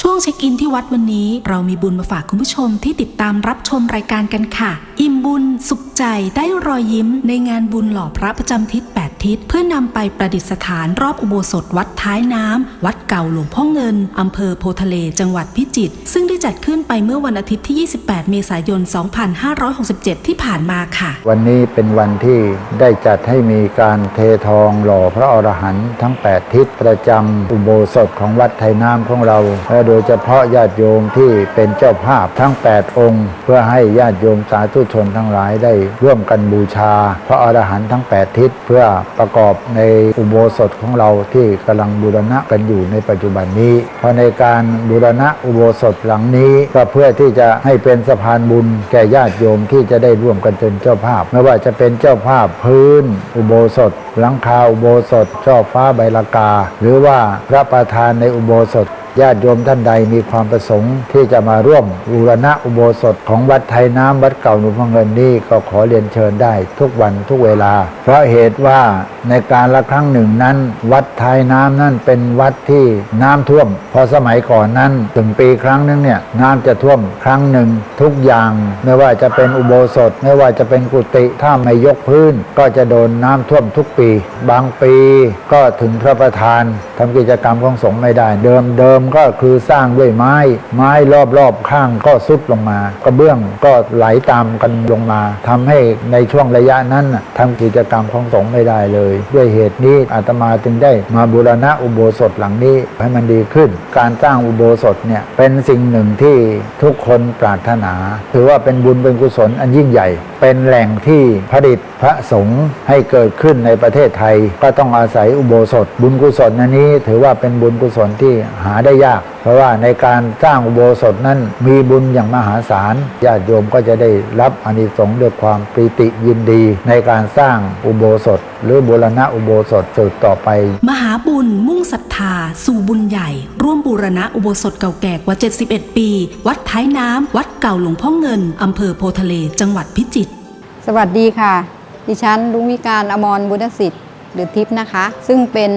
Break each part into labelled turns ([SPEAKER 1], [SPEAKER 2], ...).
[SPEAKER 1] ช่วงเช็คอินที่วัดวันนี้ เรามีบุญมาฝากคุณผู้ชมที่ติดตามรับชมรายการกันค่ะ อิ่มบุญสุขใจได้รอยยิ้มในงานบุญหล่อพระประจำทิศ8 ทิศ เพื่อนำไปประดิษฐานรอบอุโบสถวัดท้ายน้ำ วัดเก่าหลวงพ่อเงินอำเภอโพทะเลจังหวัดพิจิตรซึ่งได้จัดขึ้นไปเมื่อวันอาทิตย์ที่ 28 เมษายน 2567 ที่ผ่านมาค่ะ
[SPEAKER 2] วันนี้เป็นวันที่ได้จัดให้มีการเททองหล่อพระอรหันต์ทั้ง 8 ทิศประจำอุโบสถของวัดไทยน้ำของเราและโดยเฉพาะญาติโยมที่เป็นเจ้าภาพทั้ง 8 องค์ เพื่อให้ญาติโยมสาธุชนทั้งหลายได้ร่วมกันบูชา พระอรหันต์ทั้ง 8 ทิศเพื่อประกอบในอุโบสถของเราที่กำลังบูรณะกันอยู่ในปัจจุบันนี้เพราะในการบูรณะอุโบสถหลังนี้ก็เพื่อที่จะให้เป็นสะพานบุญแก่ญาติโยมที่จะได้ร่วมกันเป็นเจ้าภาพ ไม่ว่าจะเป็นเจ้าภาพพื้น อุโบสถ หลังคาอุโบสถช่อฟ้าใบลากา หรือว่าพระประธานในอุโบสถ ญาติโยมท่านใดมีความประสงค์ที่จะมาร่วมบูรณะอุโบสถของวัดไทยน้ำวัดเก่าหนุ่มพะเงินนี่ก็ขอเรียนเชิญได้ทุกวันทุกเวลา เพราะเหตุว่าในการละครั้งหนึ่งนั้น วัดไทยน้ำนั่นเป็นวัดที่น้ำท่วม พอสมัยก่อนนั้นถึงปีครั้งหนึงเนี่ยน้ำจะท่วมครั้งหนึ่งทุกอย่าง ไม่ว่าจะเป็นอุโบสถ ไม่ว่าจะเป็นกุฏิถ้าไม่ยกพื้น ก็จะโดนน้ำท่วมทุกปี บางปีก็ถึงพระประธานทำกิจกรรมของสงฆ์ไม่ได้เดิมเดิมก็คือสร้างด้วยไม้ ไม้รอบๆข้างก็สุดลงมากระเบื้องก็ไหลตามกันลงมาทำให้ในช่วงระยะนั้นน่ะทำกิจกรรมของสงฆ์ไม่ได้เลย ด้วยเหตุนี้อาตมาจึงได้มาบูรณะอุโบสถหลังนี้ให้มันดีขึ้น การสร้างอุโบสถเนี่ยเป็นสิ่งหนึ่งที่ทุกคนปรารถนา ถือว่าเป็นบุญเป็นกุศลอันยิ่งใหญ่ เป็นแหล่งที่ผลิตพระสงฆ์ให้เกิดขึ้นในประเทศไทย ก็ต้องอาศัยอุโบสถ บุญกุศลอันนี้ถือว่าเป็นบุญกุศลที่หาได้ยาก เพราะว่าในการสร้างอุโบสถนั้นมีบุญอย่างมหาศาลญาติโยมก็จะได้รับอานิสงส์ด้วยความปรีติยินดี ในการสร้างอุโบสถ หรือบูรณะอุโบสถสืบต่อไป
[SPEAKER 1] มหาบุ มุ่งศรัทธา สู่บุญใหญ่ ร่วมบูรณะอุโบสถเก่าแก่กว่า 71 ปี วัดท้ายน้ำ วัดเก่าหลวงพ่อเงิน อำเภอโพทะเล จังหวัดพิจิตร
[SPEAKER 3] สวัสดีค่ะ ดิฉันลุงวิการอมรบุญสิทธิ์หรือทิพย์นะคะ ซึ่งเป็น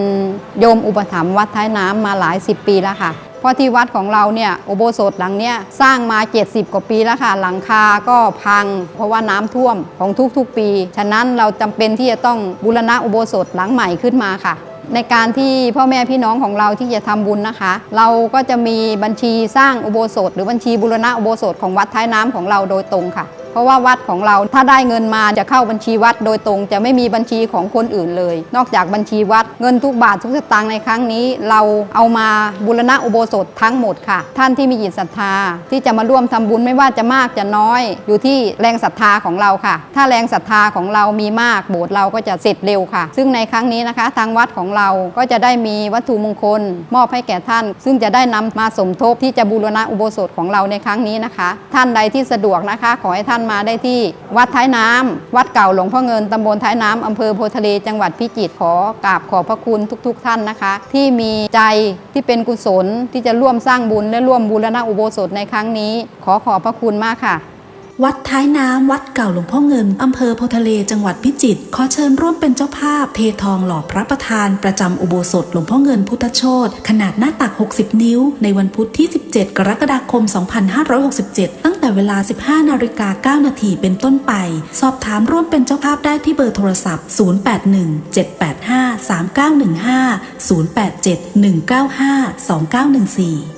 [SPEAKER 3] โยมอุปถัมภ์วัดท้ายน้ำมาหลายสิบปีแล้วค่ะเพราะที่วัดของเราเนี่ยอุโบสถหลังเนี้ยสร้างมา 70 กว่าปีแล้วค่ะ หลังคาก็พัง เพราะว่าน้ำท่วมของทุกๆปี ฉะนั้นเราจำเป็นที่จะต้องบูรณะอุโบสถหลังใหม่ขึ้นมาค่ะ ในการที่พ่อแม่พี่น้องของเราที่จะทำบุญนะคะ เราก็จะมีบัญชีสร้างอุโบสถ หรือบัญชีบุรณะอุโบสถของวัดท้ายน้ำของเราโดยตรงค่ะ ราะว่าวัดของเราถ้าได้เงินมาจะเข้าบัญชีวัดโดยตรง จะไม่มีบัญชีของคนอื่นเลย นอกจากบัญชีวัดเงินทุกบาททุกสตางค์ในครั้งนี้ เราเอามาบูรณะอุโบสถทั้งหมดค่ะ ท่านที่มีจิตศรัทธา ที่จะมาร่วมทำบุญไม่ว่าจะมากจะน้อย อยู่ที่แรงศรัทธาของเราค่ะ ถ้าแรงศรัทธาของเรามีมากโบสถ์เราก็จะเสร็จเร็วค่ะ ซึ่งในครั้งนี้นะคะ ทางวัดของเราก็จะได้มีวัตถุมงคล มอบให้แก่ท่าน ซึ่งจะได้นำมาสมทบที่จะบูรณะอุโบสถของเราในครั้งนี้นะคะ ท่านใดที่สะดวกนะคะ ขอให้ท่านมาได้ที่วัดท้ายน้ำวัดเก่าหลวงพ่อเงินตำบลท้ายน้ำอำเภอโพทะเลจังหวัดพิจิตรขอกราบขอบพระคุณทุก ๆ ท่านนะคะ ที่มีใจที่เป็นกุศลที่จะร่วมสร้างบุญและร่วมบูรณะอุโบสถในครั้งนี้ ขอขอบพระคุณมากค่ะ
[SPEAKER 1] วัดท้ายน้ำวัดเก่าหลวงพ่อเงินอำเภอโพทะเลจังหวัดพิจิตรขอเชิญร่วมเป็นเจ้าภาพ เททองหล่อพระประธาน ประจำอุโบสถหลวงพ่อเงินพุทธโชตขนาดหน้าตัก 60 นิ้ว ในวันพุธที่ 17 กรกฎาคม 2567 ตั้งแต่เวลา 15 นาฬิกา 9 นาทีเป็นต้นไป สอบถามร่วมเป็นเจ้าภาพได้ที่เบอร์โทรศัพท์ 081 785 3915 087 195 2914